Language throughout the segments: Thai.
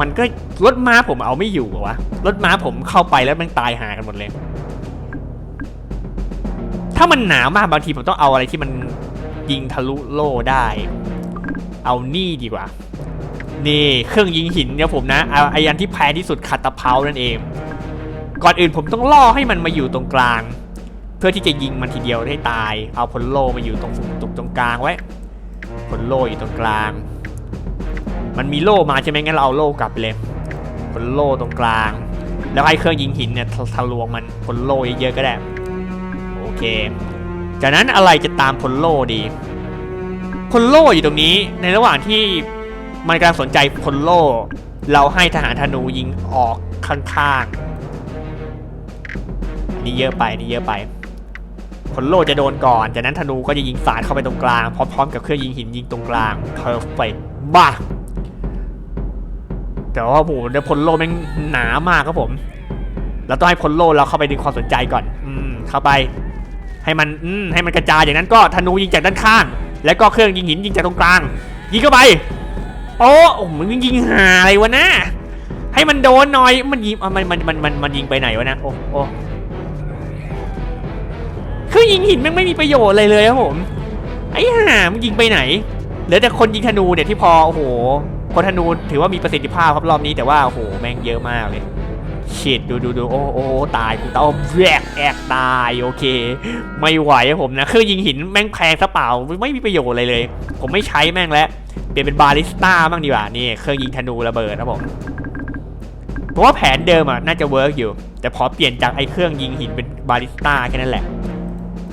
มันก็รถม้าผมเอาไม่อยู่อะวะรถม้าผมเข้าไปแล้วมันตายหากันหมดเลย ถ้ามันหนามากบางทีผมต้องเอาอะไรที่มันยิงทะลุโล่ได้ เอานี่ดีกว่า นี่เครื่องยิงหินเนี่ยผมนะเอาไออันที่แพงที่สุดคาตาเพานั่นเอง ก่อนอื่นผมต้องล่อให้มันมาอยู่ตรงกลาง เพื่อที่จะยิงมันทีเดียวได้ตาย เอาพลโลมาอยู่ตรงตรงตรงกลางไว้พลโลอยู่ตรงกลาง มันมีโล่มาใช่ไหมงั้นเราเอาโล่กลับไปเลยพลโล่ตรงกลาง แล้วให้เครื่องยิงหินเนี่ยทะทะลวงมันพลโล่เยอะๆก็ได้ โอเค จากนั้นอะไรจะตามพลโล่ดีพลโล่อยู่ตรงนี้ ในระหว่างที่มันกำลังสนใจพลโล่ เราให้ทหารธนูยิงออกข้างๆนี่เยอะไปนี่เยอะไปพลโล่จะโดนก่อน จากนั้นธนูก็จะยิงสาดเข้าไปตรงกลาง พร้อมๆกับเครื่องยิงหินยิงตรงกลางเพอร์เฟกบ้า แต่ว่าโหเดี๋ยวพลโลแม่งหนามากครับผม เราต้องให้พลโลเราเข้าไปดึงความสนใจก่อน อืมเข้าไป ให้มันอืมให้มันกระจายอย่างนั้นก็ธนูยิงจากด้านข้าง แล้วก็เครื่องยิงหินยิงจากตรงกลาง ยิงเข้าไปโอ้โอ้มึงยิงหาอะไรวะนะให้มันโดนหน่อยมันยิงมันมันมันมันมันยิงไปไหนวะนะโอ้โอ้คือยิงหินแม่งไม่มีประโยชน์อะไรเลยครับผมไอ้ห่ามันยิงไปไหนเหลือแต่คนยิงธนูเนี่ยที่พอโอ้โห คนธนูถือว่ามีประสิทธิภาพครับรอบนี้แต่ว่าโอ้โหแม่งเยอะมากเลยชิดดูดูดูโอ้โอ้ตายกูตายโอ้แยกแอกตายโอเค ไม่ไหวผมนะเครื่องยิงหินแม่งแพงซะเปล่าไม่มีประโยชน์อะไรเลย ผมไม่ใช้แม่งแล้วเปลี่ยนเป็นบาลิสต้าบ้างดีกว่านี่เครื่องยิงธนูระเบิดนะผมเพราะว่าแผนเดิมอะน่าจะเวิร์กอยู่ แต่พอเปลี่ยนจากไอ้เครื่องยิงหินเป็นบาลิสต้าแค่นั้นแหละ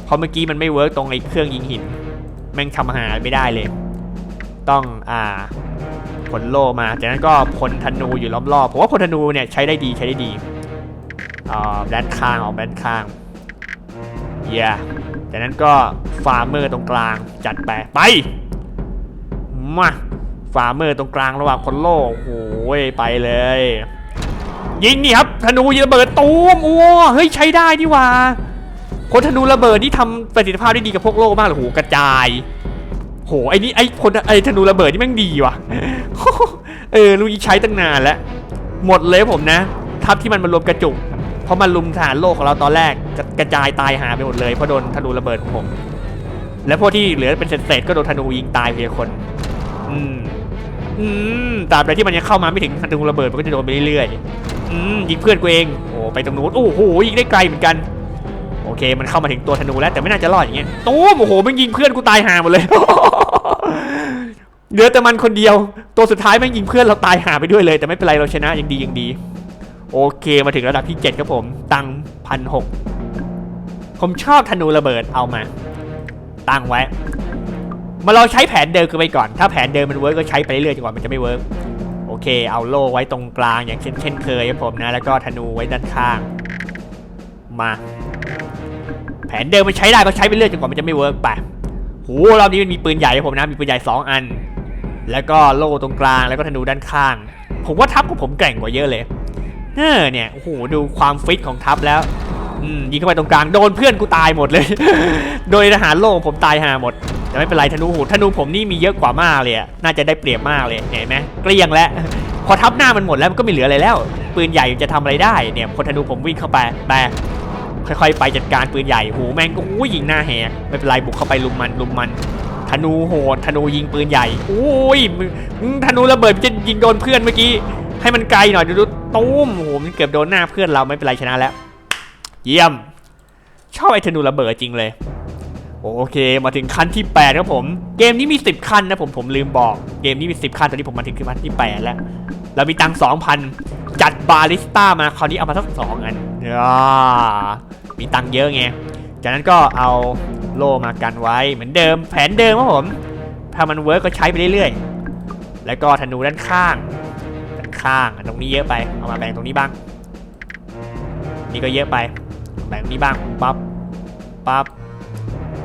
พราะเมื่อกี้มันไม่เวิร์กตรงไอ้เครื่องยิงหิน แม่งทำอาหารไม่ได้เลย ต้องอ่า ผลโลมา จากนั้นก็พลธนูอยู่รอบๆ ผมว่าพลธนูเนี่ยใช้ได้ดีใช้ได้ดีอ่าด้านข้างออกด้านข้างเย่จากนั้นก็ฟาร์มเมอร์ตรงกลางจัดไปไป มาฟาร์มเมอร์ตรงกลางระหว่างพลโลโอ้โหไปเลย ยิงนี่ครับธนูยิงระเบิดตูมอ้วเฮ้ยใช้ได้นี่ว่าคนธนูระเบิดนี่ทำประสิทธิภาพได้ดีกับพวกโลมากเลยโหกระจาย โหไอ้นี่ไอ้คนไอ้ธนูระเบิดนี่แม่งดีว่ะเออลูกนี้ใช้ตั้งนานแล้วหมดเลยผมนะ ทัพที่มันมารวมกระจุกเพราะมันลุมทหารโลกของเราตอนแรกกระกระจายตายหาไปหมดเลยเพราะโดนธนูระเบิดของผม และพวกที่เหลือเป็นเศษๆก็โดนธนูยิงตายเพียงคน อืมอืมตราบใดที่มันยังเข้ามาไม่ถึงธนูระเบิดมันก็จะโดนไปเรื่อยๆอืมยิงเพื่อนกูเองโอ้ไปตรงนู้นโอ้โหยิงได้ไกลเหมือนกัน โอเค มันเข้ามาถึงตัวธนูแล้วแต่ไม่น่าจะรอดอย่างเงี้ยตู้มโอ้โหมันยิงเพื่อนกูตายห่าหมดเลยเหลือแต่มันคนเดียว ตัวสุดท้ายแม่งยิงเพื่อนเราตายห่าไปด้วยเลย แต่ไม่เป็นไรเราชนะยังดียังดี โอเคมาถึงระดับที่ 7 ครับผม ตังพันหกผมชอบธนูระเบิดเอามา ตั้งไว้ มาเราใช้แผนเดิมกันไปก่อน ถ้าแผนเดิมมันเวิร์กก็ใช้ไปเรื่อยๆจนกว่ามันจะไม่เวิร์กโอเค เอาโล่ไว้ตรงกลางอย่างเช่นเช่นเคยครับผมนะ แล้วก็ธนูไว้ด้านข้าง มา แผนเดิมมันใช้ได้ก็ใช้ไปเรื่อยจนกว่ามันจะไม่เวิร์กไปโหรอบนี้มันมีปืนใหญ่ผมนะมีปืนใหญ่สองอัน แล้วก็โล่ตรงกลางแล้วก็ธนูด้านข้าง ผมว่าทัพของผมแกร่งกว่าเยอะเลยเออเนี่ยโอ้โหดูความฟิตของทัพแล้วยิงเข้าไปตรงกลางโดนเพื่อนกูตายหมดเลย โดยทหารโล่งผมตายหาหมด แต่ไม่เป็นไรธนูหูธนูผมนี่มีเยอะกว่ามากเลยอะน่าจะได้เปรียบมากเลยเห็นไหมเกลี้ยงแล้วพอทับหน้ามันหมดแล้วมันก็ไม่เหลืออะไรแล้ว ปืนใหญ่จะทำอะไรได้เนี่ยพลธนูผมวิ่งเข้าไปไป ค่อยๆ ไปจัดการปืนใหญ่โหแม่งก็โอ้ยิงหน้าแหกไม่เป็นไรบุกเข้าไปลุมมันลุมมันธนูโหดธนูยิงปืนใหญ่โอ้ยมึงธนูระเบิดจะยิงโดนเพื่อนเมื่อกี้ ให้มันไกลหน่อยดูดูตุ้มโอ้โหมันเกือบโดนหน้าเพื่อนเราไม่เป็นไรชนะแล้ว เยี่ยม ชอบไอ้ธนูระเบิดจริงเลยโอเค มาถึงขั้นที่ 8 ครับผม เกมนี้มี 10 ขั้นนะผมผมลืมบอก เกมนี้มี 10 ขั้นตอนนี้ผมมาถึงขั้นที่ 8 แล้ว เรามีตังค์2,000 จัดบาลิสต้ามาคราวนี้เอามาสักสองอันอ่ามีตังค์เยอะไง จากนั้นก็เอาโล่มากันไว้เหมือนเดิมแผนเดิมครับผม ถ้ามันเวิร์กก็ใช้ไปเรื่อยๆ แล้วก็ธนูด้านข้างด้านข้างตรงนี้เยอะไป เอามาแบ่งตรงนี้บ้าง นี่ก็เยอะไป แบ่งตรงนี้บ้างปั๊บปั๊บ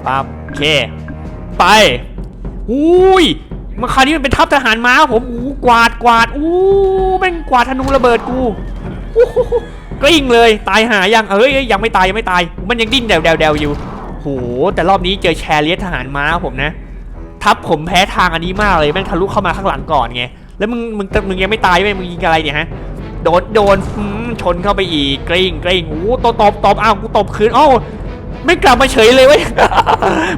ปั๊บโอเค ไปอุ้ย มาคราวนี้มันเป็นทัพทหารม้าผมอู้กวาดกวาดอู้แม่งกวาดธนูระเบิดกูกลิ้งเลยตายหายังเอ้ยยังไม่ตายยังไม่ตาย มันยังดิ้นเดวเดวเดวอยู่โหแต่รอบนี้เจอแชร์เลียสทหารม้าผมนะ ทัพผมแพ้ทางอันนี้มากเลยแม่งทะลุเข้ามาข้างหลังก่อนไงแล้วมึงมึงมึงยังไม่ตายไหมมึงยิงอะไรเนี่ยฮะโดนโดนชนเข้าไปอีกกริ้งกริ้งโอ้ตบตบตบอ้าวกูตบคืนอ้าวไม่กลับมาเฉยเลยเว้ย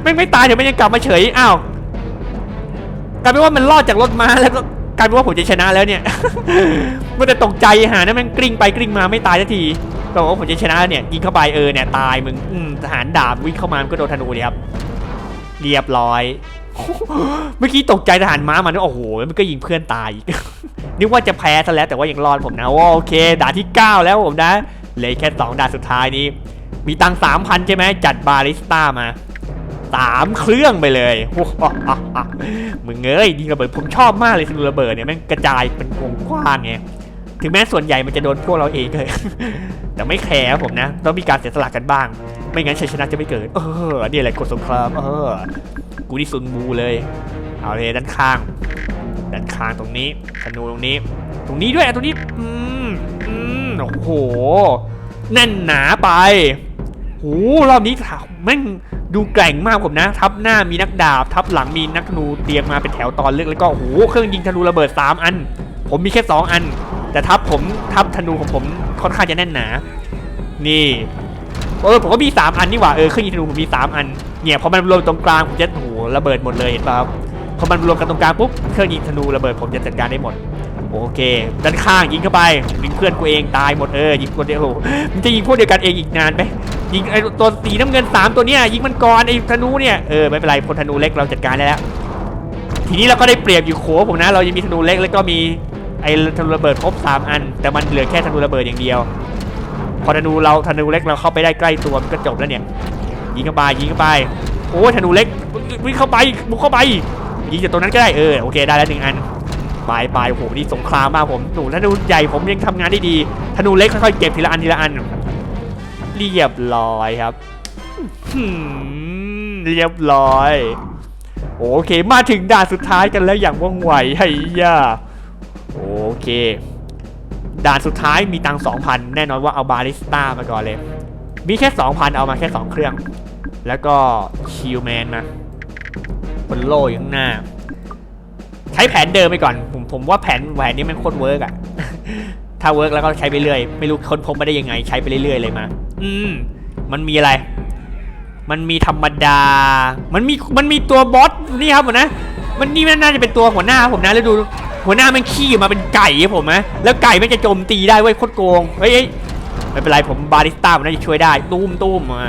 ไม่ไม่ตายเดี๋ยวมันยังกลับมาเฉยอ้าว กลายเป็นว่ามันรอดจากรถม้าแล้วก็กลายเป็นว่าผมจะชนะแล้วเนี่ยมันจะตกใจหานะมันกลิ้งไปกลิ้งมาไม่ตายสักทีก็บอกว่าผมจะชนะเนี่ยยิงเข้าไปเออเนี่ยตายมึงอืมทหารดาบวิ่งเข้ามามันก็โดนธนูเนี่ยครับเรียบร้อยเมื่อกี้ตกใจทหารม้ามันโอ้โหมันก็ยิงเพื่อนตายอีกนึกว่าจะแพ้ซะแล้วแต่ว่ายังรอดผมนะโอเคด่านที่ 9 แล้วผมนะเหลือแค่2ด่านสุดท้ายนี้ มีตังสามพันใช่ไหมจัดบาริสต้ามา สามเครื่องไปเลยมึงเอ้ยยิงระเบิดผมชอบมากเลยสนุระเบิดเนี่ยแม่งกระจายเป็นวงกว้างไงถึงแม้ส่วนใหญ่มันจะโดนพวกเราเองเลย แต่ไม่แคร์ผมนะ ต้องมีการเสียสละกันบ้าง ไม่งั้นชัยชนะจะไม่เกิด เออนี่แหละกฎสงครามเออ กูนี่ซุนมูเลย เอาเลยด้านข้าง ด้านข้างตรงนี้ธนูตรงนี้ ตรงนี้ด้วยอะตรงนี้ อืมอืมโอ้โห แน่นหนาไปโหรอบนี้แม่ง ดูแกร่งมากผมนะ ทับหน้ามีนักดาบ ทับหลังมีนักธนูเตรียมมาเป็นแถวตอนเลือกแล้วก็โอ้โหเครื่องยิงธนูระเบิด 3 อัน ผมมีแค่ 2 อัน แต่ทับผมทับธนูของผมค่อนข้างจะแน่นหนา นี่เออผมก็มี 3 อันนี่หว่าเออเครื่องยิงธนูผมมี 3 อันเนี่ยพอมันรวมตรงกลางผมจะโอ้โหระเบิดหมดเลยเห็นป่ะครับพอมันรวมกันตรงกลางปุ๊บเครื่องยิงธนูระเบิดผมจะจัดการได้หมดโอเคด้านข้างยิงเข้าไปยิงเพื่อนกูเองตายหมดเออยิงคนเดียวโอ้โหมันจะยิงพวกเดียวกันเองอีกนานไหม ยิงไอ้ตัวสีน้ำเงินสามตัวเนี้ยยิงมันก่อนไอ้ธนูเนี่ยเออไม่เป็นไรพลธนูเล็กเราจัดการได้แล้ว ทีนี้เราก็ได้เปรียบอยู่โขผมนะ เรายังมีธนูเล็กแล้วก็มีไอ้ธนูระเบิดครบสามอัน แต่มันเหลือแค่ธนูระเบิดอย่างเดียว พอธนูเราธนูเล็กเราเข้าไปได้ใกล้ตัวมันก็จบแล้วเนี่ย ยิงเข้าไปยิงเข้าไปโอ้ยธนูเล็กวิ่งเข้าไปบุกเข้าไปยิงจากตรงนั้นก็ได้เออโอเคได้แล้วหนึ่งอันปลายปลายโอ้โหนี่สงครามมากผมหนูธนูใหญ่ผมยังทำงานได้ดีธนูเล็กค่อยๆเก็บทีละอันทีละอัน เรียบร้อยครับเรียบร้อย โอเคมาถึงด่านสุดท้ายกันแล้วอย่างว่องไวไฮ้ย่าโอเค ด่านสุดท้ายมีตังสองพันแน่นอนว่าเอาบาริสต้ามาก่อนเลย มีแค่สองพันเอามาแค่สองเครื่อง แล้วก็ชิลแมนมาบนโลอยู่ข้างหน้า ใช้แผนเดิมไปก่อน ผมผมว่าแผนแผนนี้มันโคตรเวิร์กอะถ้าเวิร์กแล้วก็ใช้ไปเรื่อย ไม่รู้คนพบมาได้ยังไง ใช้ไปเรื่อยๆเลยมา อืม มันมีอะไร มันมีธรรมดา มันมี มันมีตัวบอส นี่ครับผมนะ มันนี่มันน่าจะเป็นตัวหัวหน้าผมนะ แล้วดู หัวหน้ามันขี้มาเป็นไก่ครับผมนะ แล้วไก่มันจะโจมตีได้เว้ยโคตรโกง เฮ้ยไม่เป็นไรผมบาริสต้าผมน่าจะช่วยได้ ตุ้มตุ้มมา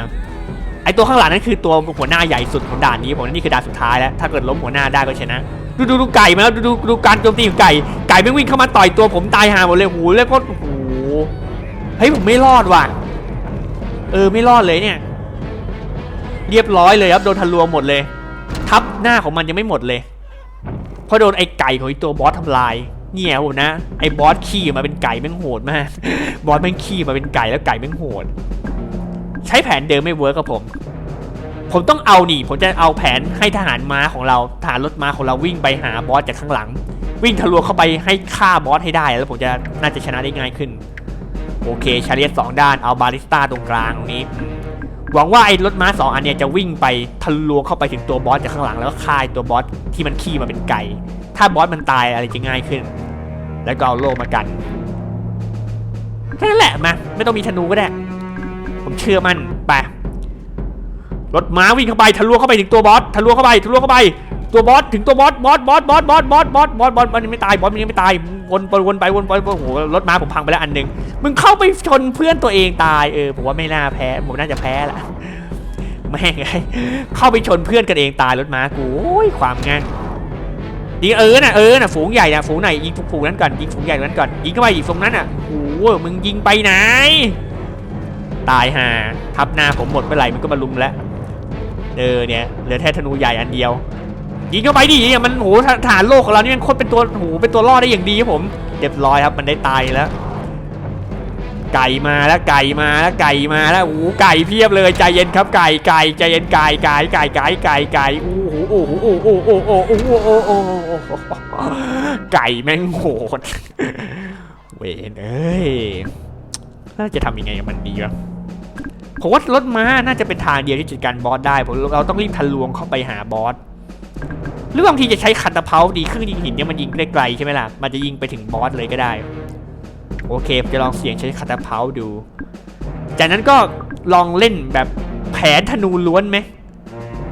ไอตัวข้างหลังนั่นคือตัวหัวหน้าใหญ่สุดของด่านนี้ผมนี่คือด่านสุดท้ายแล้วถ้าเกิดล้มหัวหน้าได้ก็ชนะ ดูดูดูไก่มาแล้วดูดูดูการโจมตีของไก่ไก่ไม่วิ่งเข้ามาต่อยตัวผมตายหาหมดเลยโหแล้วก็โอ้โหเฮ้ยผมไม่รอดว่ะ เออไม่รอดเลยเนี่ย เรียบร้อยเลยครับโดนทะลวงหมดเลย ทับหน้าของมันยังไม่หมดเลยเพราะโดนไอ้ไก่ของไอ้ตัวบอสทำลายเนี่ยโหนะไอ้บอสขี่มาเป็นไก่แม่งโหดมาก บอสแม่งขี่มาเป็นไก่แล้วไก่แม่งโหด ใช้แผนเดิมไม่เวิร์กกับผม ผมต้องเอานี่ผมจะเอาแผนให้ทหารม้าของเราทหารรถม้าของเราวิ่งไปหาบอสจากข้างหลัง วิ่งทะลวงเข้าไปให้ฆ่าบอสให้ได้ แล้วผมจะน่าจะชนะได้ง่ายขึ้น โอเคชาเลียสสองด้านเอาบาริสต้าตรงกลางตรงนี้ หวังว่าไอ้รถม้าสองอันเนี้ยจะวิ่งไปทะลวงเข้าไปถึงตัวบอสจากข้างหลังแล้วก็ฆ่าไอ้ตัวบอสที่มันขี่มาเป็นไก่ ถ้าบอสมันตายอะไรจะง่ายขึ้น แล้วก็เอาโล่มากันแค่นั้นแหละมาไม่ต้องมีธนูก็ได้ ผมเชื่อมันไปรถม้าวิ่งเข้าไปทะลวงเข้าไปถึงตัวบอสทะลวงเข้าไปทะลวงเข้าไป ตัวบอสถึงตัวบอสบอสบอสบอสบอสบอสบอสบอสบอสมันยังไม่ตายบอสมันยังไม่ตายวนไปวนไปวนไปโอ้โหรถม้าผมพังไปแล้วอันหนึ่งมึงเข้าไปชนเพื่อนตัวเองตายเออผมว่าไม่น่าแพ้ผมน่าจะแพ้แหละแม่งไงเข้าไปชนเพื่อนกันเองตายรถม้ากูโอ้ยความงานดีเออน่ะเออน่ะฝูงใหญ่น่ะฝูงไหนยิงฝูงนั้นก่อนยิงฝูงใหญ่นั้นก่อนยิงเข้าไปอีกฝูงนั้นอะโอ้โหมึงยิงไปไหน ตายห่าทับหน้าผมหมดเมื่อไหร่มันก็มาลุมแล้วเออเนี่ยเหลือแค่ธนูใหญ่อันเดียว ยิงเข้าไปดิมันโหฐานโลกของเรานี่มันโคตรเป็นตัวโหเป็นตัวรอดได้อย่างดีครับผมเรียบร้อยครับมันได้ตายแล้วไก่มาแล้วไก่มาแล้วไก่มาแล้วโอ้ไก่เพียบเลยใจเย็นครับไก่ไก่ใจเย็นไก่ไก่ไก่ไก่ไก่ไก่โอ้โหโอ้โหโอ้โหโอ้โหโอ้โหโอ้โหไก่แม่งโหดเวนเอ้ยน่าจะทำยังไงกับมันดีวะผมว่ารถม้าน่าจะเป็นทางเดียวที่จัดการบอสได้ผมเราต้องรีบทะลวงเข้าไปหาบอส หรือบางทีจะใช้คัตเพาดีเครื่องยิงหินเนี่ยมันยิงไกลๆใช่ไหมล่ะ มันจะยิงไปถึงบอสเลยก็ได้ โอเคจะลองเสียงใช้คัตเพาดู จากนั้นก็ลองเล่นแบบแผนธนูล้วนไหม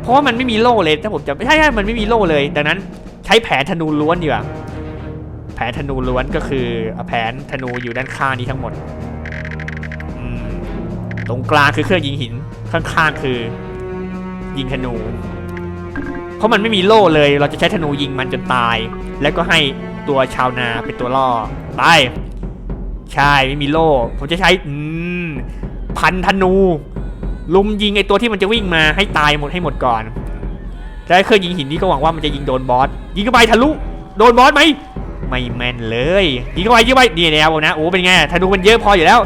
เพราะว่ามันไม่มีโล่เลยถ้าผมจะใช่ใช่มันไม่มีโล่เลย ดังนั้นใช้แผนธนูล้วนดีกว่า แผนธนูล้วนก็คือเอาแผนธนูอยู่ด้านข้างนี้ทั้งหมด ตรงกลางคือเครื่องยิงหิน ข้างๆคือยิงธนู เพราะมันไม่มีโล่เลย เราจะใช้ธนูยิงมันจนตาย แล้วก็ให้ตัวชาวนาเป็นตัวล่อไปใช่ไม่มีโล่ผมจะใช้พันธนู ลุมยิงไอตัวที่มันจะวิ่งมาให้ตายหมดให้หมดก่อนแล้วเครื่องยิงหินนี่ก็หวังว่ามันจะยิงโดนบอสยิงเข้าไปทะลุโดนบอสไหมไม่แม่นเลยยิงเข้าไปยิงเข้าไปนี่แนวนะโอ้เป็นไงธนูมันเยอะพออยู่แล้ว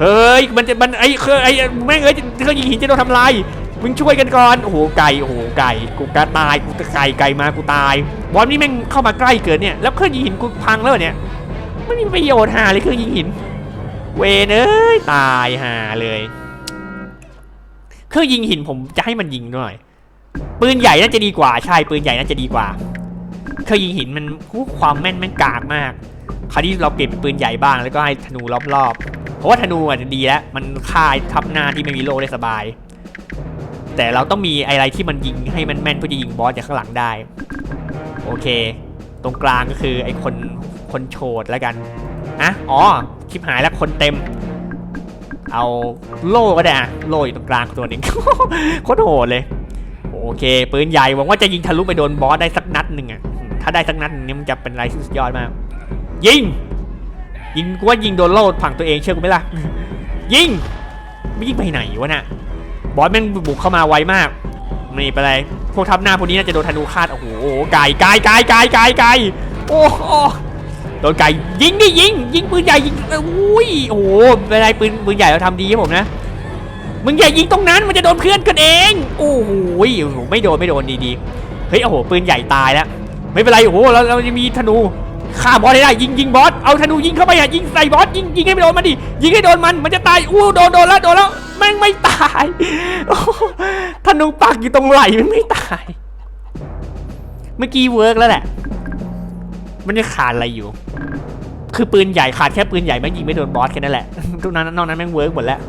เฮ้ยมันจะมันไอ้เครื่องไอ้แม่งเอ้ยเครื่องยิงหินจะโดนทำลาย มึงช่วยกันก่อนโอ้โหไก่โอ้โหไก่กูกะตายกูจะไก่ไก่มากูตายบอสนี่แม่งเข้ามาใกล้เกินเนี่ยแล้วเครื่องยิงหินกูพังแล้วเนี่ยไม่มีประโยชน์หาเลยเครื่องยิงหิน เวนเอ้ยตายหาเลย เครื่องยิงหินผมจะให้มันยิงหน่อย ปืนใหญ่น่าจะดีกว่าใช่ปืนใหญ่น่าจะดีกว่า เครื่องยิงหินมันความแม่นแม่งกากมาก คราวนี้เราเปลี่ยนเป็นปืนใหญ่บ้างแล้วก็ให้ธนูรอบๆเพราะว่าธนูอะดีแล้วมันฆ่าทับหน้าที่ไม่มีโล่ได้สบาย แต่เราต้องมีอะไรที่มันยิงให้มันแม่นเพื่อจะยิงบอสจากข้างหลังได้ โอเค ตรงกลางก็คือไอ้คนคนโฉดแล้วกันอะอ๋อชิบหายแล้วคนเต็ม เอาโล่ก็ได้อะโล่อยู่ตรงกลางตัวหนึ่งโคตรโหดเลย โอเค ปืนใหญ่หวังว่าจะยิงทะลุไปโดนบอสได้สักนัดหนึ่งอะถ้าได้สักนัดนี่มันจะเป็นอะไรที่สุดยอดมาก ยิง ยิงกูว่ายิงโดนโล่ผังตัวเองเชื่อกูไหมล่ะ ยิง ไม่ยิงไปไหนวะน่ะ บอสแม่งบุกเข้ามาไวมากไม่เป็นไรพวกทัพหน้าพวกนี้น่าจะโดนธนูคาดโอ้โหไก่ไก่ไก่ไก่ไก่ไก่โอ้โหโดนไก่ยิงดิยิง ยิงปืนใหญ่ยิงอุ้ยโอ้โหเป็นไรปืนปืนใหญ่เราทำดีครับผมนะมึงอย่ายิงตรงนั้นมันจะโดนเพื่อนกันเองโอ้โหโอ้ไม่โดนไม่โดนดีๆเฮ้ยโอ้โหปืนใหญ่ตายแล้วไม่เป็นไรโอ้โหเราเราจะมีธนูฆ่าบอสได้ยิงยิงบอส เอาธนูยิงเข้าไปอะยิงใส่บอสยิงยิงให้โดนมันดิยิงให้โดนมันมันจะตายอู้โดนโดนแล้วโดนแล้วแม่งไม่ตายธนูปักอยู่ตรงไหล่มันไม่ตาย เมื่อกี้เวิร์กแล้วแหละ มันจะขาดอะไรอยู่ คือปืนใหญ่ขาดแค่ปืนใหญ่แม่งยิงไม่โดนบอสแค่นั้นแหละทุกนั้นนอกนั้นแม่งเวิร์กหมดแล้ว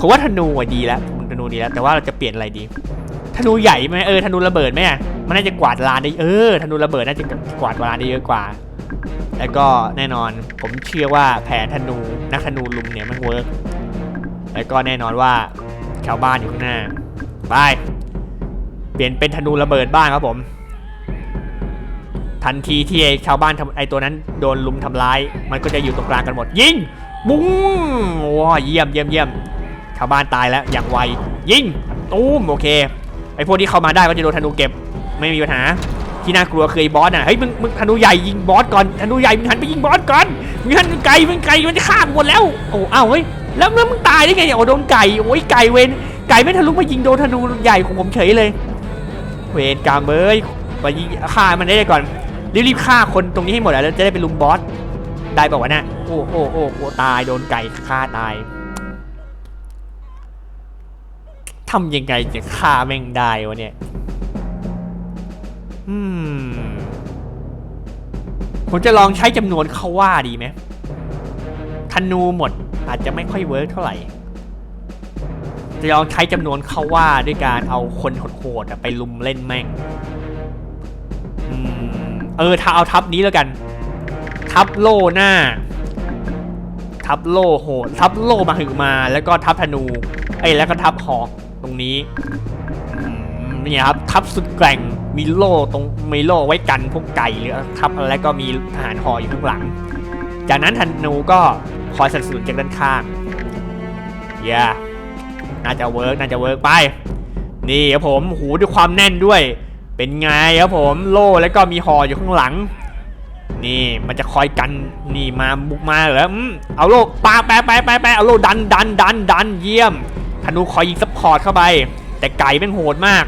ผมว่าธนูอะดีแล้วธนูดีแล้ว แต่ว่าเราจะเปลี่ยนอะไรดีธนูใหญ่ไหมเออธนูระเบิดไหมมันน่าจะกวาดลานได้เออธนูระเบิดน่าจะกวาดลานได้เยอะกว่า แล้วก็แน่นอนผมเชื่อว่าแผนธนูนักธนูลุมเนี่ยมันเวิร์กแล้วก็แน่นอนว่าชาวบ้านอยู่ข้างหน้าไปเปลี่ยนเป็นธนูระเบิดบ้างครับผม ทันทีที่ไอ้ชาวบ้านไอ้ตัวนั้นโดนลุมทำร้าย มันก็จะอยู่ตรงกลางกันหมด ยิง บุ้งว้าเยี่ยมเยี่ยมเยี่ยมชาวบ้านตายแล้วอย่างไว ยิง ตูมโอเค ไอ้พวกที่เข้ามาได้ก็จะโดนธนูเก็บ ไม่มีปัญหา ที่น่ากลัวคือบอสน่ะเฮ้ยมึงมึงธนูใหญ่ยิงบอสก่อนธนูใหญ่มึงหันไปยิงบอสก่อนมึงหันไก่มึงไก่มันจะฆ่าหมดแล้วโอ้เอ้าเฮ้ยแล้วแล้วมึงตายได้ไงโอ้โดนไก่โอ้ยไก่เวนไก่ไม่ทะลุมายิงโดนธนูใหญ่ของผมเฉยเลย เวนกามเอ้ยไปยิงฆ่ามันได้ก่อนรีบๆฆ่าคนตรงนี้ให้หมดแล้วจะได้ไปลุมบอสได้บอกว่าวะน่ะโอ้โอ้โอ้โอ้ตายโดนไก่ฆ่าตายทำยังไงจะฆ่าแม่งได้วะเนี่ย ผมจะลองใช้จำนวนเขาว่าดีไหมธนูหมดอาจจะไม่ค่อยเวิร์กเท่าไหร่ จะลองใช้จำนวนเขาว่าด้วยการเอาคนโหดๆไปลุมเล่นแม่งอเออถ้าเอาทับนี้แล้วกัน ทับโล่หน้า ทับโล่โหด ทับโล่มาหึมา แล้วก็ทับธนูไอ้ยแล้วก็ทับหอกตรงนี้นี่ครับ ทับสุดแกร่ง มีโล่ตรงมีโล่ไว้กันพวกไก่หรือทับแล้วก็มีทหารหออยู่ข้างหลัง จากนั้นธนูก็คอยสนับสนุนจากด้านข้างเย้น่าจะเวิร์กน่าจะเวิร์กไป นี่ครับผมหูด้วยความแน่นด้วย เป็นไงครับผมโล่แล้วก็มีหออยู่ข้างหลัง นี่มันจะคอยกันนี่มาบุกมาเหรอเอาโล่ปาแปะแปะแปะแปะเอาโล่ดันดันดันดันเยี่ยมธนูคอยยิงซัพพอร์ตเข้าไป แต่ไก่เป็นโหดมาก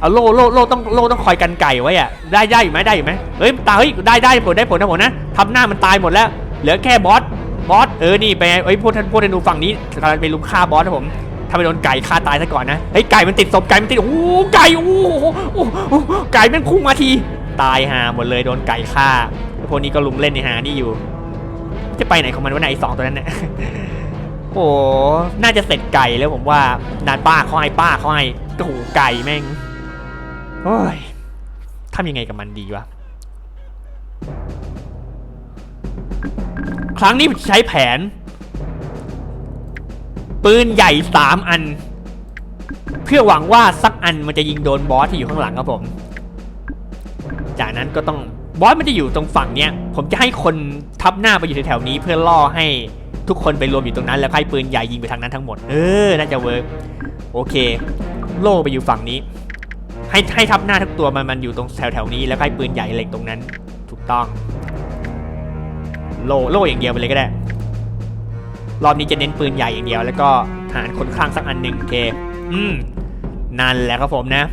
เอาโล่โล่โล่ต้องโล่ต้องคอยกันไก่ไว้อะได้ได้อยู่ไหมได้อยู่ไหมเฮ้ยตาเฮ้ยได้ได้ผลได้ผลนะผลนะทำหน้ามันตายหมดแล้ว เหลือแค่บอสบอสเออนี่ไปเอ้ยพวกท่านพวกธนูฝั่งนี้กำลังไปลุมฆ่าบอสนะผมถ้าไปโดนไก่ฆ่าตายซะก่อนนะเฮ้ยไก่มันติดศพไก่มันติดโอ้ไก่โอ้โหโอ้ไก่แม่งพุ่งมาทีตายหาหมดเลยโดนไก่ฆ่าพวกนี้ก็ลุมเล่นในหานี่อยู่ จะไปไหนของมันวะไหนยไอ้สองตัวนั้นเนี่ยโอ้หน่าจะเสร็จไก่แล้วผมว่า นานป้าเขาให้ป้าเขาให้โอ้โหไก่แม่ง โอ้ยทำยังไงกับมันดีวะ ครั้งนี้ใช้แผน ปืนใหญ่สามอัน เพื่อหวังว่าสักอันมันจะยิงโดนบอสที่อยู่ข้างหลังครับผม จากนั้นก็ต้องบอสมันจะอยู่ตรงฝั่งเนี้ย ผมจะให้คนทับหน้าไปอยู่แถวๆนี้เพื่อล่อให้ทุกคนไปรวมอยู่ตรงนั้นแล้วให้ปืนใหญ่ยิงไปทางนั้นทั้งหมด เออ น่าจะเวิร์กโอเค โล่ไปอยู่ฝั่งนี้ ให้ให้ทับหน้าทุกตัวมันมันอยู่ตรงแถวๆนี้แล้วให้ปืนใหญ่เล็งตรงนั้น ถูกต้อง โล่โล่อย่างเดียวไปเลยก็ได้ รอบนี้จะเน้นปืนใหญ่อย่างเดียว แล้วก็หารคนข้างสักอันหนึ่งโอเค อืมนั่นแหละครับผมนะ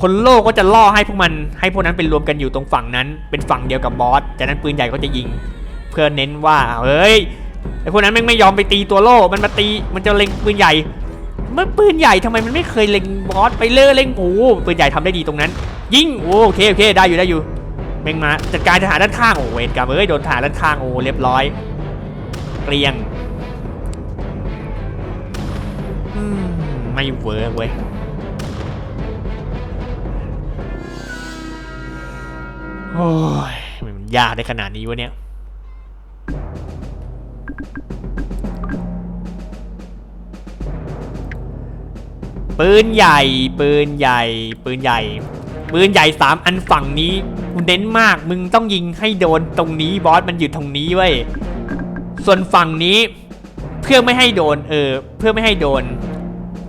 คนโลกก็จะล่อให้พวกมันให้พวกนั้นเป็นรวมกันอยู่ตรงฝั่งนั้น เป็นฝั่งเดียวกับบอสจากนั้นปืนใหญ่ก็จะยิง เพื่อเน้นว่าเฮ้ยไอพวกนั้นแม่งไม่ยอมไปตีตัวโล่มันมาตีมันจะเล็งปืนใหญ่ เมื่อปืนใหญ่ทำไมมันไม่เคยเล็งบอสไปเล่อเล็งโอ้ปืนใหญ่ทำได้ดีตรงนั้น ยิงโอเคโอเคได้อยู่ได้อยู่แม่งมาจัดการทหารด้านข้างโอ้เวรกรรมเอ้ยโดนทหารด้านข้างโอ้เรียบร้อยเกรียงไม่เวิร์กเว้ยโอ้ยมันยากได้ขนาดนี้วะเนี่ย ปืนใหญ่ ปืนใหญ่ ปืนใหญ่ ปืนใหญ่สามอันฝั่งนี้กูเน้นมาก มึงต้องยิงให้โดนตรงนี้บอสมันอยู่ตรงนี้เว้ย ส่วนฝั่งนี้เพื่อไม่ให้โดน เออ เพื่อไม่ให้โดน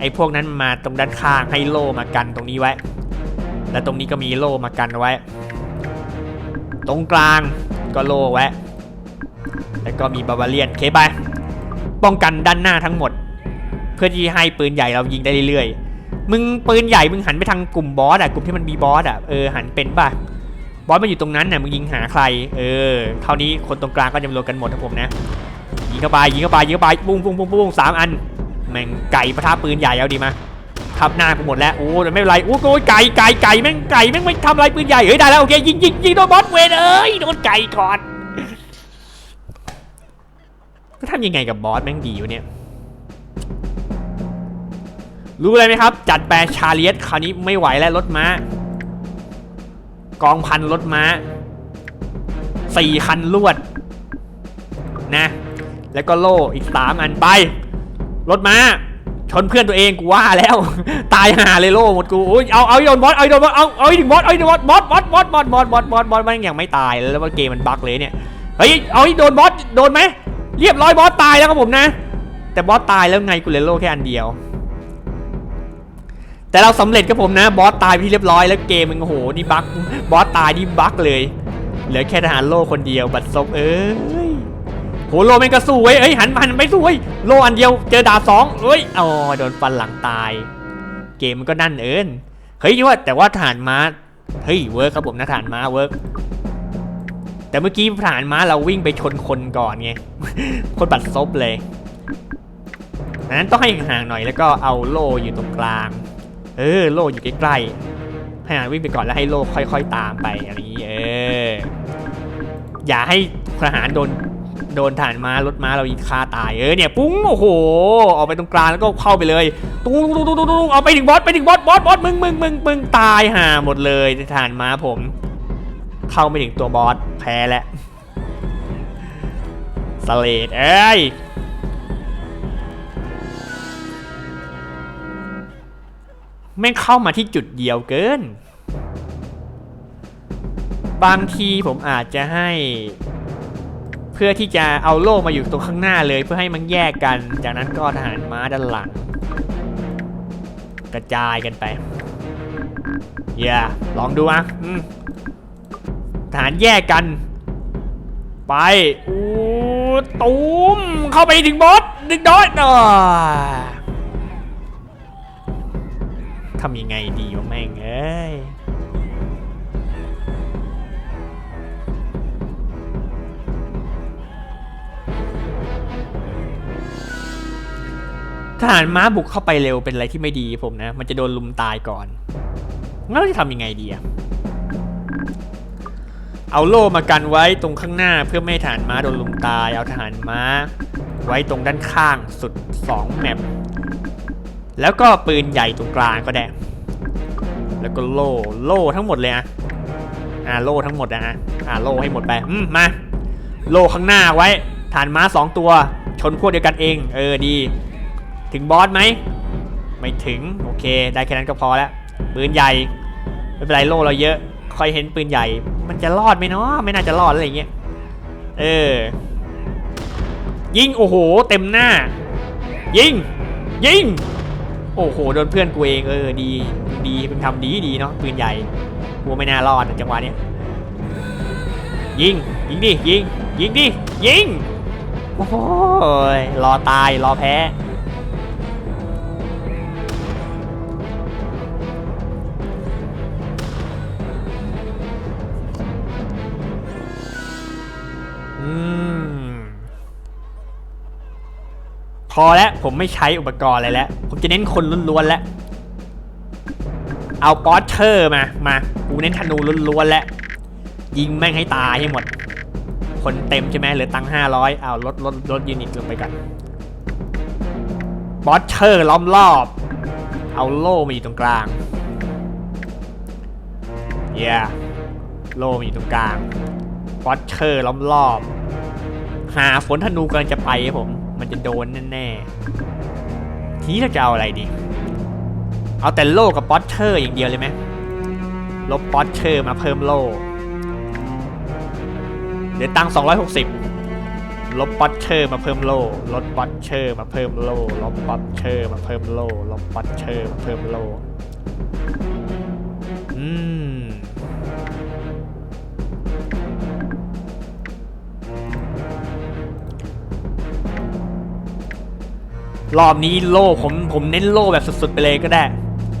ไอ้พวกนั้นมาตรงด้านข้างให้โล่มากันตรงนี้ไว้ แล้วตรงนี้ก็มีโล่มากันไว้ ตรงกลางก็โล่ไว้ แล้วก็มีบาบาเลียนเคไป ป้องกันด้านหน้าทั้งหมด เพื่อที่ให้ปืนใหญ่เรายิงได้เรื่อยๆ มึงปืนใหญ่มึงหันไปทางกลุ่มบอสอะกลุ่มที่มันมีบอสอะเออหันเป็นป่ะบอสมันอยู่ตรงนั้นน่ะมึงยิงหาใคร เออคราวนี้คนตรงกลางก็จะมารวมกันหมดนะผมนะยิงเข้าไปยิงเข้าไปยิงเข้าไปปุ้งปุ้งปุ้งปุ้งสามอันแม่งไก่ประทับปืนใหญ่เอาดีมาทับหน้ากูหมดแล้วโอ้แต่ไม่เป็นไรโอ้โหไก่ไก่ไก่แม่งไก่แม่งไม่ทำอะไรปืนใหญ่เฮ้ยได้แล้วโอเคยิงยิงยิงโดนบอสเวนเอ้ยโดนไก่ก่อนก็ทำยังไงกับบอสแม่งดีวะเนี่ย รู้อะไรไหมครับ จัดแปลชาเลียสคราวนี้ไม่ไหวแล้วรถม้า กองพันรถม้าสี่คันลวด นะ แล้วก็โล่อีกสามอันไป รถม้า ชนเพื่อนตัวเองกูว่าแล้ว ตายห่าเลยโล่หมดกูเอาเอาโดนบอสเอาโดนบอสเอาเอาอ้ถึงบอสเอาอ้โดนบอสบอสบอสบอสบอสบอสบอสบอสบอสมันยังไม่ตายแล้วว่าเกมมันบั๊กเลยเนี่ยเฮ้ยเอาไอ้โดนบอสโดนไหมเรียบร้อยบอสตายแล้วครับผมนะ แต่บอสตายแล้วไงกูเลยโล่แค่อันเดียว แต่เราสำเร็จครับผมนะบอสตายไปที่เรียบร้อยแล้วเกมมันโอ้โหนี่บั๊กบอสตายนี่บั๊กเลยเหลือแค่ทหารโล่คนเดียวบัตรซบเอ้ยโหโล่แม่งก็สู้เว้ยเอ้ยหันหันไปสู้เว้ยโล่อันเดียวเจอดาบสองเอ้ยอ๋อโดนฟันหลังตาย เกมมันก็นั่นเอินเฮ้ยนี่ว่าแต่ว่าทหารม้าเฮ้ยเวิร์กครับผมนะทหารม้าเวิร์กแต่เมื่อกี้ทหารม้าเราวิ่งไปชนคนก่อนไงคนบัตรซบเลยดังนั้นต้องให้ห่างหน่อยแล้วก็เอาโล่อยู่ตรงกลาง เออโลอยู่ใกล้ๆให้ทหารวิ่งไปก่อนแล้วให้โลค่อย ๆ ตามไปอย่างนี้เอออย่าให้ทหารโดนโดนฐานม้ารถม้าเรายิงฆ่าตายเออเนี่ยปุ้งโอ้โหออกไปตรงกลางแล้วก็เข้าไปเลยตุ้งตุ้งตุ้งตุ้งตุ้งเอาไปถึงบอสไปถึงบอสบอสบอสมึงมึงมึงมึงตายห่าหมดเลยฐานม้าผม เข้าไม่ถึงตัวบอสแพ้แล้วสเลดเอ้ย แม่งเข้ามาที่จุดเดียวเกิน บางทีผมอาจจะให้ เพื่อที่จะเอาโล่มาอยู่ตรงข้างหน้าเลยเพื่อให้มันแยกกัน จากนั้นก็ทหารม้าด้านหลัง กระจายกันไปอย่าลองดูอะทหารแยกกัน ไปอู้ตูมเข้าไปถึงบอสดึงดอสอะ ทำยังไงดีวะแม่งเอ้ยทหารม้าบุกเข้าไปเร็วเป็นอะไรที่ไม่ดีผมนะ มันจะโดนลุมตายก่อนงั้นเราจะทำยังไงดีอะเอาโล่มากันไว้ตรงข้างหน้าเพื่อไม่ให้ทหารม้าโดนลุมตาย เอาทหารม้าไว้ตรงด้านข้างสุด 2 แมป แล้วก็ปืนใหญ่ตรงกลางก็ได้ แล้วก็โล่โล่ทั้งหมดเลยอะอ่าโล่ทั้งหมดนะฮะอ่าโล่ให้หมดไปอืมมา โล่ข้างหน้าไว้ ฐานม้าสองตัว ชนพวกเดียวกันเอง เออดี ถึงบอสไหม ไม่ถึง โอเค ได้แค่นั้นก็พอแล้วปืนใหญ่ ไม่เป็นไรโล่เราเยอะ คอยเห็นปืนใหญ่ มันจะรอดไหมเนาะไม่น่าจะรอดอะไรเงี้ย เออ ยิง โอ้โห เต็มหน้า ยิง ยิง โอ้โหโดนเพื่อนกูเองเออดีดีมึงทำดีดีเนาะปืนใหญ่กูไม่น่ารอดจังหวะเนี้ยยิงยิงดิยิงยิงดิยิงโอ้โหยรอตายรอแพ้อืม พ อแล้วผมไม่ใช้อุปกรณ์อะไรแล้ว ผมจะเน้นคนล้วนๆแล้ว เอาปอสเชอร์มา มา กูเน้นธนูล้วนๆแล้ว ยิงแม่งให้ตายให้หมด คนเต็มใช่ไหมเหลือตังห้าร้อยเอาลดลดลดยูนิตลงไปกันบอสเชอร์ล้อมรอบ เอาโล่มาอยู่ตรงกลางเย้โล่มาอยู่ตรงกลางบอสเชอร์ล้อมรอบ หาฝนธนูกำลังจะไปครับผม มันจะโดนแน่ๆ ทีนี้เราจะเอาอะไรดี เอาแต่โล่กับป๊อตเชอร์อย่างเดียวเลยไหมลบป๊อตเชอร์มาเพิ่มโล่เดี๋ยวตังค์260ลบป๊อตเชอร์มาเพิ่มโล่ลดป๊อตเชอร์มาเพิ่มโล่ลบป๊อตเชอร์มาเพิ่มโล่ลบป๊อตเชอร์มาเพิ่มโล่อืม รอบนี้โล่ผมผมเน้นโล่แบบสุดๆไปเลยก็ได้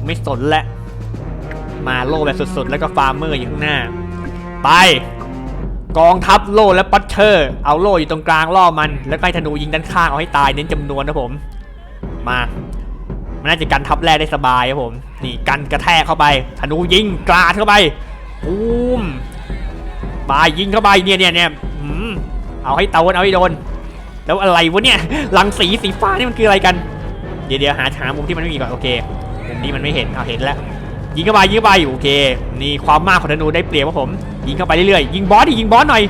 ไม่สนและ มาโล่แบบสุดๆ แล้วก็ฟาร์มเมอร์อยู่ข้างหน้า ไปกองทัพโล่และปัตเชอร์ เอาโล่อยู่ตรงกลางล่อมัน แล้วก็ให้ธนูยิงด้านข้างเอาให้ตายเน้นจำนวนนะผม มามันน่าจะกันทัพแรกได้สบายครับผม นี่กันกระแทกเข้าไป ธนูยิงกราดเข้าไปปูมบายยิงเข้าไปเนี่ยเนี่ยเนี่ยเอาให้โดนเอาให้โดน แล้วอะไรวะเนี่ยรังสีสีฟ้านี่มันคืออะไรกัน เดี๋ยวเดี๋ยวหาหามุมที่มันไม่มีก่อนโอเคมุมนี้มันไม่เห็นเอาเห็นแล้วยิงเข้าไปยิงเข้าไปโอเคนี่ความมากของธนูได้เปรียบครับผม ยิงเข้าไปเรื่อยๆยิงบอสดิยิงบอสหน่อย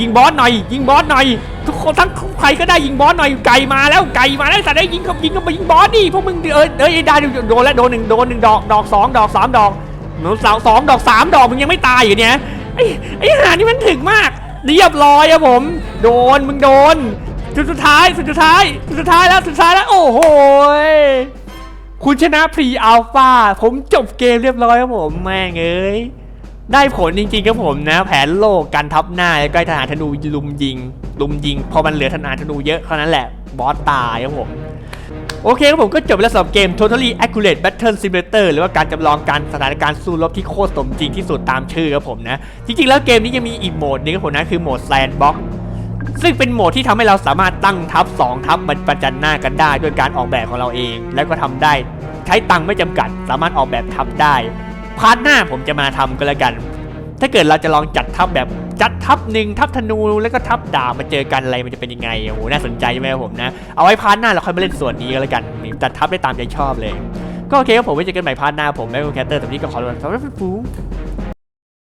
ยิงบอสหน่อย ยิงบอสหน่อย ทุกคนทั้งใครก็ได้ยิงบอสหน่อยไก่มาแล้วไก่มาแล้วแต่ได้ยิงเขายิงเข้าไปยิงบอสดิพวกมึงเออเออได้โดนแล้วโดนหนึ่งโดนหนึ่งดอกดอกสองดอกสามดอกหนูสาวสองดอกสามดอกมึงยังไม่ตายอยู่เนี่ยไอ้ไอ้หานี่มันถึงมากเรียบร้อยอะผม โดนมึงโดน สุดสุดท้าย สุดสุดท้าย สุดสุดท้ายแล้ว สุดสุดท้ายแล้ว โอ้โหคุณชนะพรีอัลฟาผมจบเกมเรียบร้อยครับผมแม่งเอ้ยได้ผลจริงๆครับผมนะ แผนโลกการทับหน้าแล้วก็ทหารธนูลุมยิง ลุมยิง พอมันเหลือทหารธนูเยอะเท่านั้นแหละ บอสตายครับผมโอเคครับผมก็จบไปแล้วสำหรับเกม Totally Accurate Battle Simulator หรือว่าการจำลองการสถานการณ์สู้รบที่โคตรสมจริงที่สุดตามชื่อครับผมนะ จริงๆแล้วเกมนี้ยังมีอีกโหมดนึงครับผมนะ คือโหมด Sandbox ซึ่งเป็นโหมดที่ทำให้เราสามารถตั้งทัพ2ทัพมันประจันหน้ากันได้ด้วยการออกแบบของเราเอง แล้วก็ทำได้ใช้ตังค์ไม่จำกัด สามารถออกแบบทัพได้ พาร์ทหน้าผมจะมาทำก็แล้วกัน ถ้าเกิดเราจะลองจัดทัพแบบจัดทัพหนึ่งทัพธนูแล้วก็ทัพดาบมาเจอกันอะไรมันจะเป็นยังไงโอ้โหน่าสนใจใช่ไหมครับผมนะเอาไว้พาร์ทหน้าเราค่อยมาเล่นส่วนนี้ก็แล้วกันจัดทัพได้ตามใจชอบเลย ก็โอเคครับผมไว้เจอกันใหม่พาร์ทหน้าผมแม่คุณแคตเตอร์สำหรับนี้ก็ขอตัวสวัสดีครับ